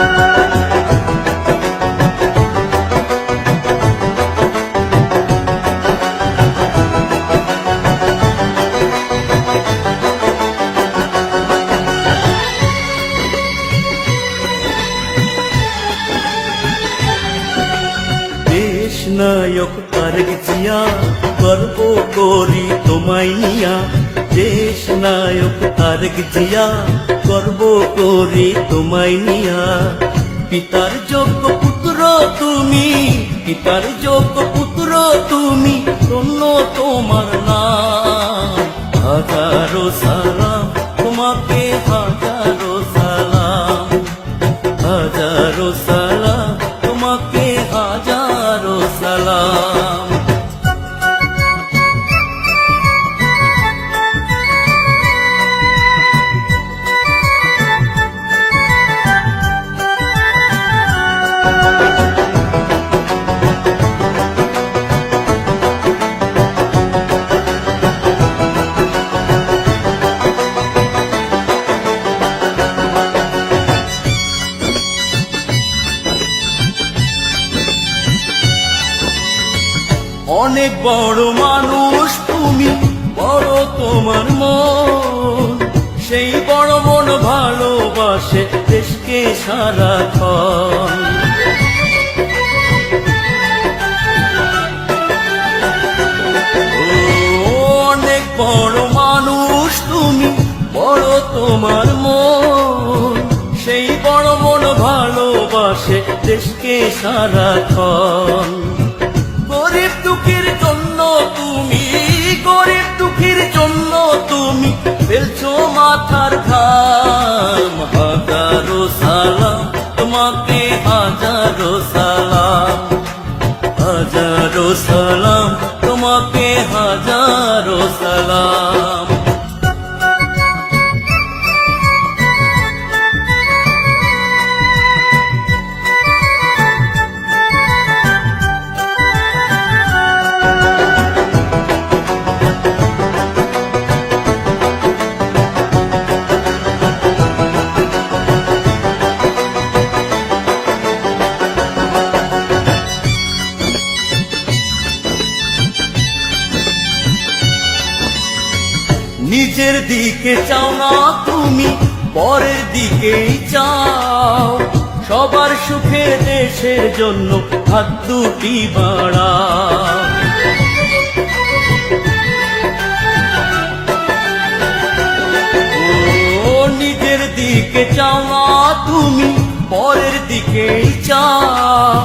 Música নায়ক তোমায় দেশ নায়ক তোমায় পিতার যোগ্য পুত্র তুমি, পিতার যোগ্য পুত্র তুমি শূন্য তোমার নাম। হাজারো সালাম তোমাকে হাজারো সালাম অনেক বড় মানুষ তুমি, বড় তোমার মন। সেই বড় মন ভালোবাসে দেশকে সারাক্ষণ অনেক বড় মানুষ তুমি, বড় তোমার মন। সেই বড় মন ভালোবাসে দেশকে সারাক্ষণ ফেলছো মাথার ঘাম। হাজারো সালাম তোমাকে হাজারো সালাম। হাজারো সালাম নিজের দিকে চাও না তুমি, পরের দিকেই চাও। সবার সুখে দেশের জন্য হাত দুটি বাড়াও ও, নিজের দিকে চাও না তুমি, পরের দিকেই চাও।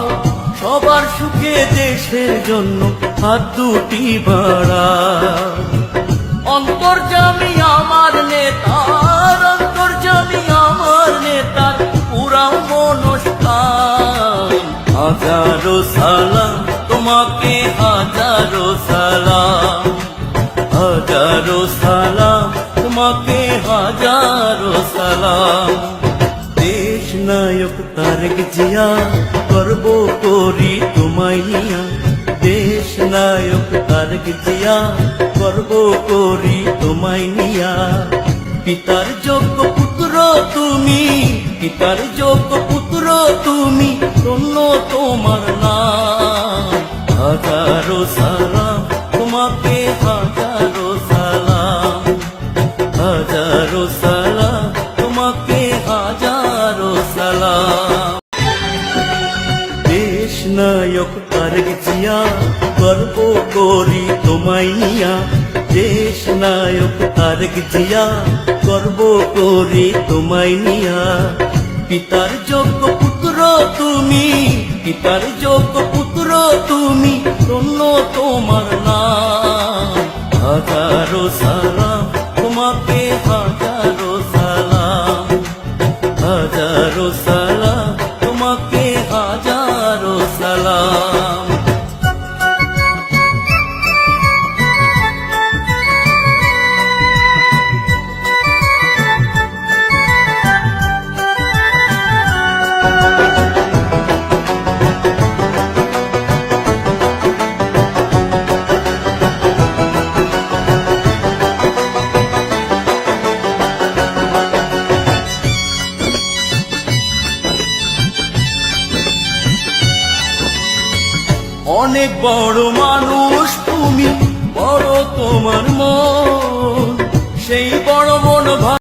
সবার সুখে দেশের জন্য হাত দুটি বাড়াও অন্তর্জামী আমার নেতার, অন্তর্জামী আমার নেতার পুরাও মনস্কান হাজারো সালাম, তোমাকে হাজারো সালাম। হাজারো সালাম, তোমাকে হাজারো সালাম। দেশ নায়ক তারেক জিয়া, গর্ব করি তোমায় নায়ক তারেক জিয়া গর্ব করি তোমায় নিয়া। পিতার যোগ্য পুত্র তুমি, পিতার যোগ্য পুত্র তুমি শূন্য তোমার নাম। হাজারো সালাম নায়ক তারেক জিয়া, গর্ব করি তোমায় নিয়া। দেশ নায়ক তারেক জিয়া, গর্ব করি তোমায় নিয়া। পিতার যোগ্য পুত্র তুমি, পিতার যোগ্য পুত্র তুমি শূন্য তোমার নাম। হাজারো সালাম, তোমাকে হাজারো সালাম। হাজারো সালাম, তোমাকে হাজারো সালাম। অনেক বড় মানুষ তুমি বড় তোমার মন। সেই বড় মন